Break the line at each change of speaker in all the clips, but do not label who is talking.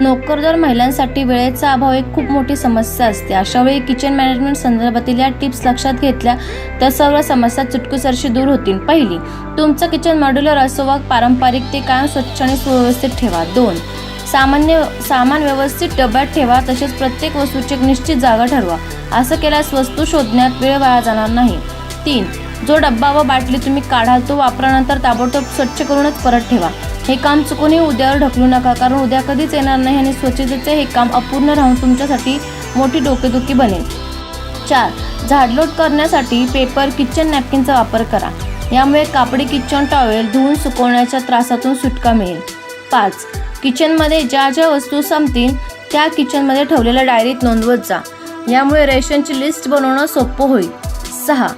नोकरदार महिलांसाठी वेळेचा अभाव एक खूप मोठी समस्या असते. अशा वेळी किचन मॅनेजमेंट संदर्भातील या टिप्स लक्षात घेतल्या तर सर्व समस्या चुटकुसरशी दूर होतील. पहिली तुमचं किचन मॉड्युलर असो वा पारंपरिक ते कायम स्वच्छ आणि सुव्यवस्थित ठेवा. दोन सामान्य सामान व्यवस्थित डब्यात ठेवा तसेच प्रत्येक वस्तूची एक निश्चित जागा ठरवा. असं केल्यास वस्तू शोधण्यात वेळ वाया जाणार नाही. तीन जो डब्बा व बाटली तुम्ही काढाल तो वापरानंतर ताबडतोब स्वच्छ करूनच परत ठेवा. हे काम चुकूनही उद्यावर ढकलू नका कारण उद्या कधीच येणार नाही आणि स्वच्छतेचे हे काम अपूर्ण राहून तुमच्यासाठी मोठी डोकेदुखी बनेल. चार झाडलोट करण्यासाठी पेपर किचन नॅपकिनचा वापर करा. यामुळे कापडी किचन टॉवेल धुवून सुकवण्याच्या त्रासातून सुटका मिळेल. पाच किचनमध्ये ज्या ज्या वस्तू संपतील त्या किचनमध्ये ठेवलेल्या डायरीत नोंदवत जा. यामुळे रेशनची लिस्ट बनवणं सोपं होईल. सहा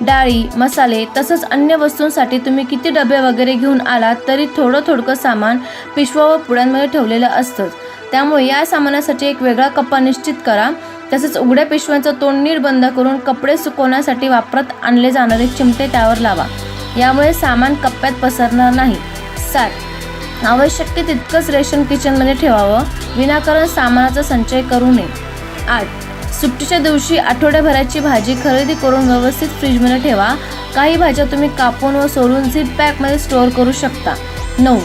डाळी मसाले तसंच अन्य वस्तूंसाठी तुम्ही किती डबे वगैरे घेऊन आलात तरी थोडं थोडकं सामान पिशवा व पुड्यांमध्ये ठेवलेलं असतंच त्यामुळे या सामानासाठी एक वेगळा कप्पा निश्चित करा. तसेच उघड्या पिशव्यांचं तोंड नीट बंद करून कपडे सुकवण्यासाठी वापरात आणले जाणारे चिमटे त्यावर लावा. यामुळे सामान कप्प्यात पसरणार नाही. सात आवश्यक तितकंच रेशन किचनमध्ये ठेवावं. विनाकारण सामानाचा संचय करू नये. आठ. सुट्टीच्या दिवशी आठवड्याभराची भाजी खरेदी करून व्यवस्थित फ्रीजमध्ये ठेवा. काही भाज्या तुम्ही कापून व सोलून झिप पॅकमध्ये स्टोअर करू शकता. नऊ.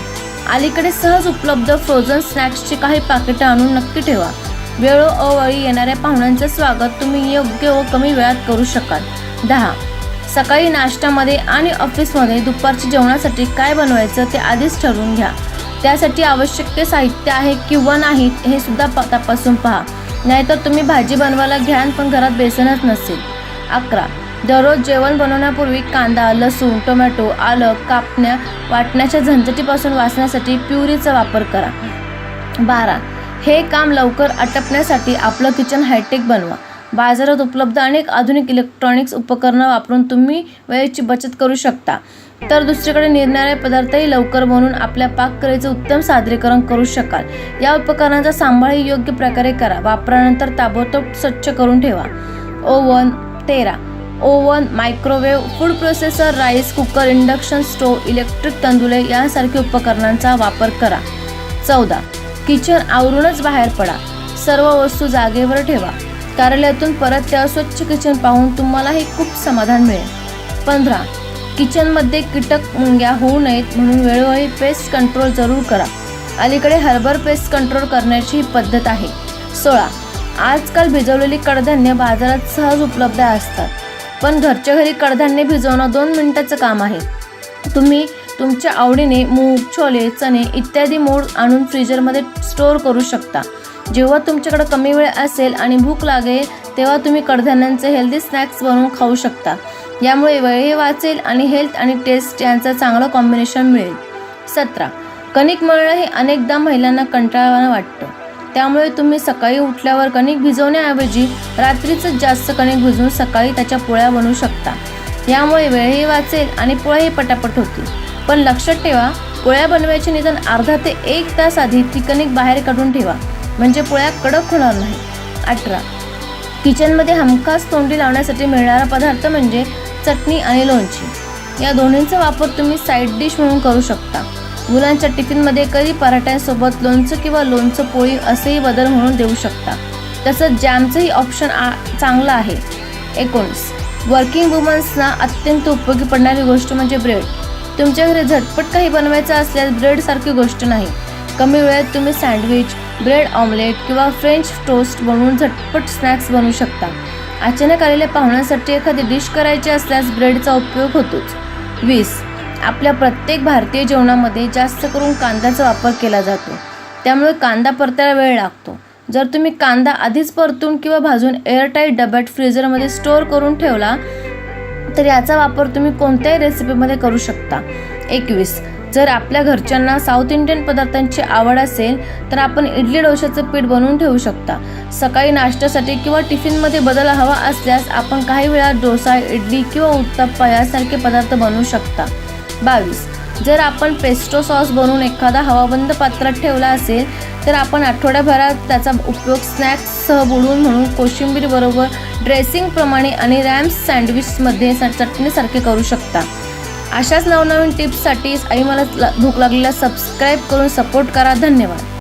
अलीकडे सहज उपलब्ध फ्रोझन स्नॅक्सची काही पाकिटं आणून नक्की ठेवा. वेळोअवेळी येणाऱ्या पाहुण्यांचे स्वागत तुम्ही योग्य व कमी वेळात करू शकाल. दहा. सकाळी नाश्त्यामध्ये आणि ऑफिसमध्ये दुपारच्या जेवणासाठी काय बनवायचं ते आधीच ठरवून घ्या. त्यासाठी आवश्यक ते साहित्य आहे किंवा नाही हे सुद्धा प- तपासून पहा. नाहीतर तुम्ही भाजी बनवायला घ्यान पण घरात बेसनच नसेल. अकरा. दररोज जेवण बनवण्यापूर्वी कांदा लसूण टोमॅटो आलं कापण्या वाटण्याच्या झंझटीपासून वाचण्यासाठी प्युरीचा वापर करा. बारा. हे काम लवकर आटपण्यासाठी आपलं किचन हायटेक बनवा. बाजारात उपलब्ध अनेक आधुनिक इलेक्ट्रॉनिक्स उपकरणं वापरून तुम्ही वेळेची बचत करू शकता. तर दुसरीकडे निरनिराळे पदार्थही लवकर बनवून आपल्या पाककलेचं उत्तम सादरीकरण करू शकाल. या उपकरणाचा सांभाळही योग्य प्रकारे करा. वापरानंतर ताबडतोब स्वच्छ करून ठेवा. ओव्हन तेरा. Oven microwave food processor rice cooker induction stove electric तंदुले यांसारख्या उपकरणांचा वापर करा. चौदा. किचन आवरूनच बाहेर पडा. सर्व वस्तू जागेवर ठेवा. कार्यालयातून परत त्या स्वच्छ किचन पाहून तुम्हालाही खूप समाधान मिळेल. पंधरा. किचनमध्ये कीटक मुंग्या होऊ नयेत म्हणून वेळोवेळी पेस्ट कंट्रोल जरूर करा. अलीकडे हर्बर पेस्ट कंट्रोल करण्याची ही पद्धत आहे. सोळा. आजकाल भिजवलेली कडधान्य बाजारात सहज उपलब्ध असतात. पण घरच्या घरी कडधान्य भिजवणं दोन मिनिटाचं काम आहे. तुम्ही तुमच्या आवडीने मूग छोले चणे इत्यादी मोड आणून फ्रीजरमध्ये स्टोअर करू शकता. जेव्हा तुमच्याकडे कमी वेळ असेल आणि भूक लागेल तेव्हा तुम्ही कडधान्यांचे हेल्दी स्नॅक्स बनवून खाऊ शकता. यामुळे वेळही वाचेल आणि हेल्थ आणि टेस्ट यांचं चांगलं कॉम्बिनेशन मिळेल. सतरा. कणिक मळणं हे अनेकदा महिलांना कंटाळवाणं वाटतं. त्यामुळे तुम्ही सकाळी उठल्यावर कणिक भिजवण्याऐवजी रात्रीच जास्त कणिक भिजवून सकाळी त्याच्या पोळ्या बनवू शकता. यामुळे वेळही वाचेल आणि पोळ्याही पटापट होतील. पण लक्षात ठेवा पोळ्या बनवायची निदान अर्धा ते एक तास आधी ती कणिक बाहेर काढून ठेवा. म्हणजे पोळ्या कडक होणार नाही. अठरा. किचनमध्ये हमखास तोंडी लावण्यासाठी मिळणारा पदार्थ म्हणजे चटणी आणि लोणची. या दोन्हींचा वापर तुम्ही साईड डिश म्हणून करू शकता. मुलांच्या टिफिनमध्ये कधी पराठ्यांसोबत लोणचं किंवा लोणचं पोळी असेही बदल म्हणून देऊ शकता. तसंच जॅमचंही ऑप्शन आ चांगलं आहे. एकोणीस. वर्किंग वुमन्सना अत्यंत उपयोगी पडणारी गोष्ट म्हणजे ब्रेड तुमच्या घरी झटपट काही बनवायचं असल्यास ब्रेडसारखी गोष्ट नाही. कमी वेळेत तुम्ही सँडविच ब्रेड ऑमलेट किंवा फ्रेंच टोस्ट बनवून झटपट स्नॅक्स बनवू शकता. अचानक आलेल्या पाहुण्यांसाठी एखादी डिश करायची असल्यास ब्रेडचा उपयोग होतोच. वीस. आपल्या प्रत्येक भारतीय जेवणामध्ये जास्त करून कांद्याचा वापर केला जातो. त्यामुळे कांदा परतायला वेळ लागतो. जर तुम्ही कांदा आधीच परतून किंवा भाजून एअरटाईट डब्यात फ्रीजरमध्ये स्टोअर करून ठेवला तर याचा वापर तुम्ही कोणत्याही रेसिपीमध्ये करू शकता. एकवीस. जर आपल्या घरच्यांना साऊथ इंडियन पदार्थांची आवड असेल तर आपण इडली डोशाचं पीठ बनवून ठेवू शकता. सकाळी नाश्त्यासाठी किंवा टिफिनमध्ये बदल हवा असल्यास आपण काही वेळा डोसा इडली किंवा उत्तप्पा यासारखे पदार्थ बनवू शकता. बावीस. जर आपण पेस्टो सॉस बनवून एखादा हवाबंद पात्रात ठेवला असेल तर आपण आठवड्याभरात त्याचा उपयोग स्नॅक्ससह बुडवून म्हणून कोशिंबीरबरोबर ड्रेसिंगप्रमाणे आणि रॅम्स सँडविचमध्ये स- चटणीसारखे करू शकता. अशाच नवनवीन टिप्ससाठी आई मला भूक लागलेला सबस्क्राईब करून सपोर्ट करा. धन्यवाद.